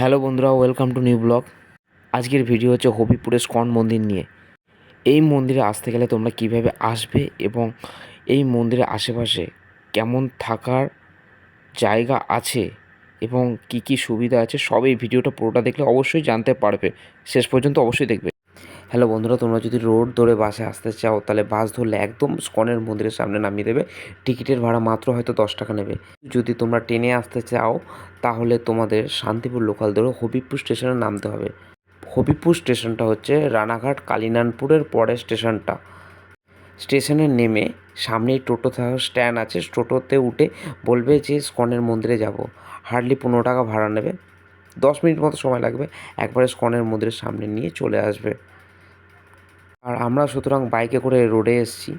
Hello বন্ধুরা welcome to new blog আজকের video হচ্ছে হবিপুরের স্কন মন্দির নিয়ে। এই মন্দিরে আসতে গেলে তোমরা কীভাবে আসবে এবং এই মন্দিরের আশেপাশে কেমন থাকার জায়গা আছে এবং কি কি সুবিধা আছে, সব এই ভিডিওটা পুরোটা দেখলে অবশ্যই জানতে পারবে। শেষ পর্যন্ত অবশ্যই দেখবে। হ্যালো বন্ধুরা, তোমরা যদি রোড ধরে বাসে আসতে চাও, তাহলে বাস ধরলে একদম স্কনের মন্দিরের সামনে নামিয়ে দেবে। টিকিটের ভাড়া মাত্র হয়তো দশ টাকা নেবে। যদি তোমরা ট্রেনে আসতে চাও, তাহলে তোমাদের শান্তিপুর লোকাল ধরে হবিবপুর স্টেশনে নামতে হবে। হবিবপুর স্টেশনটা হচ্ছে রানাঘাট কালিনানপুরের পরের স্টেশনটা স্টেশনে নেমে সামনেই টোটো থাকা স্ট্যান্ড আছে। টোটোতে উঠে বলবে যে স্কনের মন্দিরে যাব। হার্ডলি পনেরো টাকা ভাড়া নেবে। দশ মিনিট মতো সময় লাগবে। একবারে স্কনের মন্দিরের সামনে নিয়ে চলে আসবে। আর আমরা সুতরাং বাইকে করে রোডে এসেছি।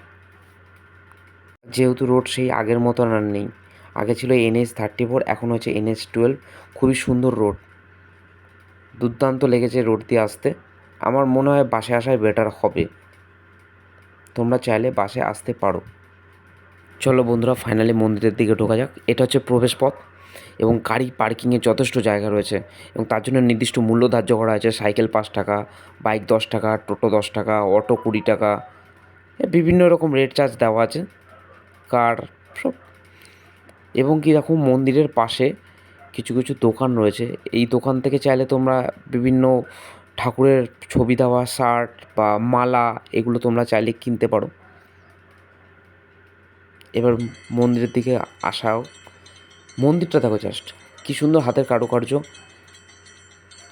যেহেতু রোড সেই আগের মতন আর নেই। আগে ছিল এনএস থার্টি ফোর এখন হচ্ছে এনএস টুয়েলভ খুবই সুন্দর রোড দুর্দান্ত লেগেছে রোড দিয়ে আসতে। আমার মনে হয় বাসে আসায় বেটার হবে। তোমরা চাইলে বাসে আসতে পারো। চলো বন্ধুরা ফাইনালি মন্দিরের দিকে ঢোকা যাক। এটা হচ্ছে প্রবেশ পথ। এবং গাড়ি পার্কিংয়ের যথেষ্ট জায়গা রয়েছে এবং তার জন্য নির্দিষ্ট মূল্য ধার্য করা আছে সাইকেল পাঁচ টাকা, বাইক দশ টাকা, টোটো দশ টাকা, অটো কুড়ি টাকা বিভিন্ন রকম রেট চার্জ দেওয়া আছে, কার সব। এবং কি দেখো, মন্দিরের পাশে কিছু কিছু দোকান রয়েছে। এই দোকান থেকে চাইলে তোমরা বিভিন্ন ঠাকুরের ছবি দেওয়া, শার্ট বা মালা এগুলো তোমরা চাইলে কিনতে পারো। এবার মন্দিরের দিকে আসাও। মন্দিরটা দেখো জাস্ট কি সুন্দর হাতের কারুকার্য।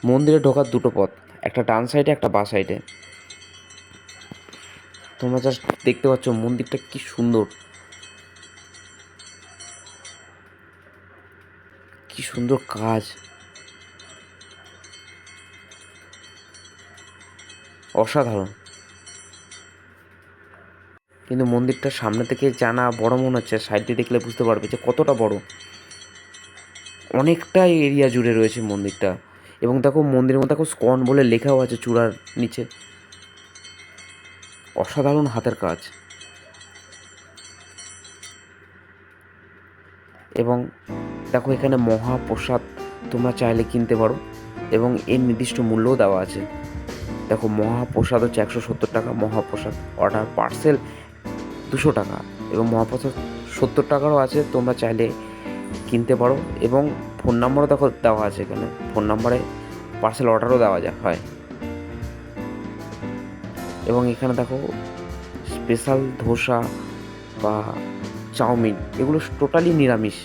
মন্দিরে ঢোকার দুটো পথ, একটা ডান সাইডে একটা বা সাইডে তোমরা জাস্ট দেখতে পাচ্ছ মন্দিরটা কি সুন্দর। কি সুন্দর কাজ। অসাধারণ। কিন্তু মন্দিরটা সামনে থেকে জানা বড় মনে হচ্ছে সাইড দিয়ে দেখলে বুঝতে পারবে যে কতটা বড়। অনেকটাই এরিয়া জুড়ে রয়েছে মন্দিরটা। এবং দেখো মন্দিরের মধ্যে দেখো স্কন বলে লেখাও আছে চূড়ার নিচে। অসাধারণ হাতের কাজ। এবং দেখো এখানে মহাপ্রসাদ তোমরা চাইলে কিনতে পারো। এবং এর নির্দিষ্ট মূল্যও দেওয়া আছে। দেখো মহাপ্রসাদ হচ্ছে একশো সত্তর টাকা, মহাপ্রসাদ অর্ডার পার্সেল দুশো টাকা। এবং মহাপ্রসাদ সত্তর টাকারও আছে, তোমরা চাইলে কিনতে পারো এবং ফোন নাম্বারও দেখো দেওয়া আছে এখানে। ফোন নাম্বারে পার্সেল অর্ডারও দেওয়া যায় হয়। এবং এখানে দেখো স্পেশাল ধোসা বা চাউমিন, এগুলো টোটালি নিরামিষ।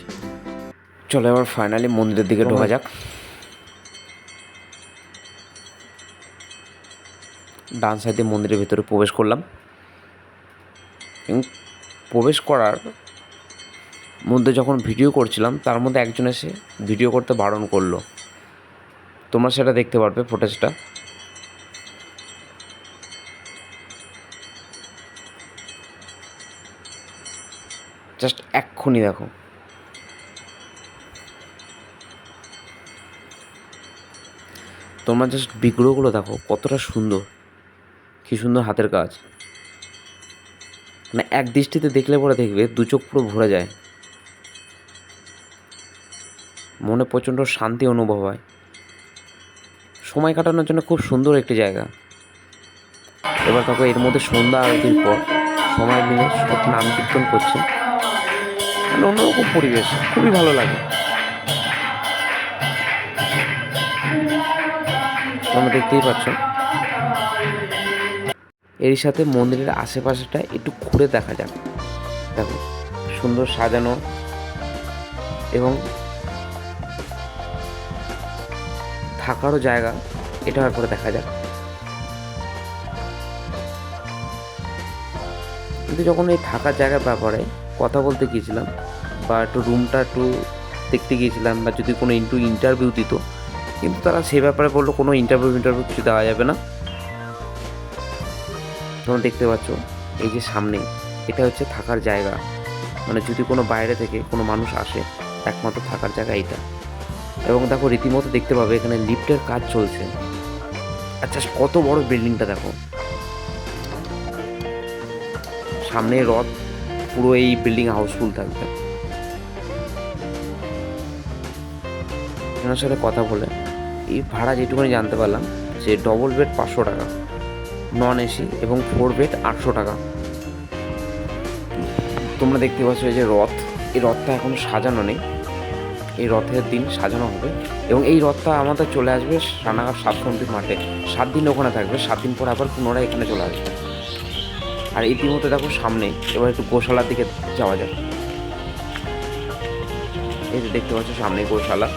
চলো এবার ফাইনালি মন্দিরের দিকে ঢোকা যাক। ডান সাইডে মন্দিরের ভেতরে প্রবেশ করলাম। প্রবেশ করার মধ্যে যখন ভিডিও করছিলাম, তার মধ্যে একজন এসে ভিডিও করতে বারণ করল। তোমরা সেটা দেখতে পারবে ফুটেজটা জাস্ট এক্ষুনি দেখো। তোমরা জাস্ট বিগ্রহগুলো দেখো, কতটা সুন্দর। কি সুন্দর হাতের কাজ। মানে এক দৃষ্টিতে দেখলে পরে দেখবে, দু চোখ পুরো ভরে যায়। মনে প্রচণ্ড শান্তি অনুভব হয়। সময় কাটানোর জন্য খুব সুন্দর একটি জায়গা। এবার দেখো এর মধ্যে সন্ধ্যা আরতির পর সময় মিলে সব নাম কীর্তন করছে। মানে অন্যরকম পরিবেশ, খুবই ভালো লাগে। তোমরা দেখতেই পাচ্ছ। এর সাথে মন্দিরের আশেপাশেটা একটু ঘুরে দেখা যাক। দেখো, সুন্দর সাজানো এবং থাকারও জায়গা, এটা করে দেখা যাক। কিন্তু যখন এই থাকার জায়গার ব্যাপারে কথা বলতে গিয়েছিলাম, বা একটু রুমটা একটু দেখতে গিয়েছিলাম, বা যদি কোনো ইন্টু ইন্টারভিউ দিত, কিন্তু তারা সে ব্যাপারে বলল, কোনো ইন্টারভিউ ইন্টারভিউ কিছু দেওয়া যাবে না। তোমরা দেখতে পাচ্ছ, এই যে সামনে, এটা হচ্ছে থাকার জায়গা। মানে যদি কোনো বাইরে থেকে কোনো মানুষ আসে, একমাত্র থাকার জায়গা এইটা। এবং দেখো রীতিমতো দেখতে পাবে এখানে লিফটের কাজ চলছে। আচ্ছা কত বড় বিল্ডিংটা দেখো। সামনে রথ, পুরো এই বিল্ডিং হাউসফুল থাকবে। এনার সাথে কথা বলে, এই ভাড়া যেটুকুনি জানতে পারলাম যে ডবল বেড পাঁচশো টাকা নন এসি এবং ফোর বেড আটশো টাকা। তোমরা দেখতে পাচ্ছ এই যে রথ, এই রথটা এখন সাজানো নেই। এই রথের দিন সাজানো হবে এবং এই রথটা আমাদের চলে আসবে রানাঘাট সাতসন্ধির মাঠে। সাত দিন ওখানে থাকবে, সাত দিন পর আবার পুনরায় এখানে চলে আসবে। আর ইতিমধ্যে দেখো সামনেই এবার একটু গোশালার দিকে যাওয়া যাক। এই যে দেখতে পাচ্ছ সামনে গোশালা।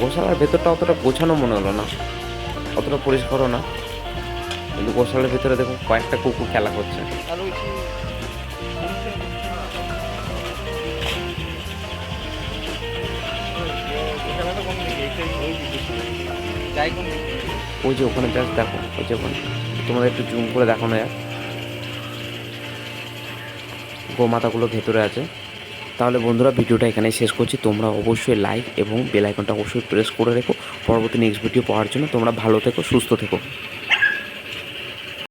গোশালার ভেতরটা অতটা গোছানো মনে হলো না, অতটা পরিষ্কারও না। কিন্তু গোশালার ভিতরে দেখো কয়েকটা কুকুর খেলা করছে। ওই যে ওখানে জাস্ট দেখো, ওই যে ওখানে। তোমাদের একটু জুম করে দেখানো যাক। গোমাতাগুলো ভেতরে আছে। তাহলে বন্ধুরা, ভিডিওটা এখানে শেষ করছি। তোমরা অবশ্যই লাইক এবং বেল আইকনটা অবশ্যই প্রেস করে রেখো। পরবর্তী নেক্সট ভিডিও পাওয়ার জন্য তোমরা ভালো থেকো, সুস্থ থেকো।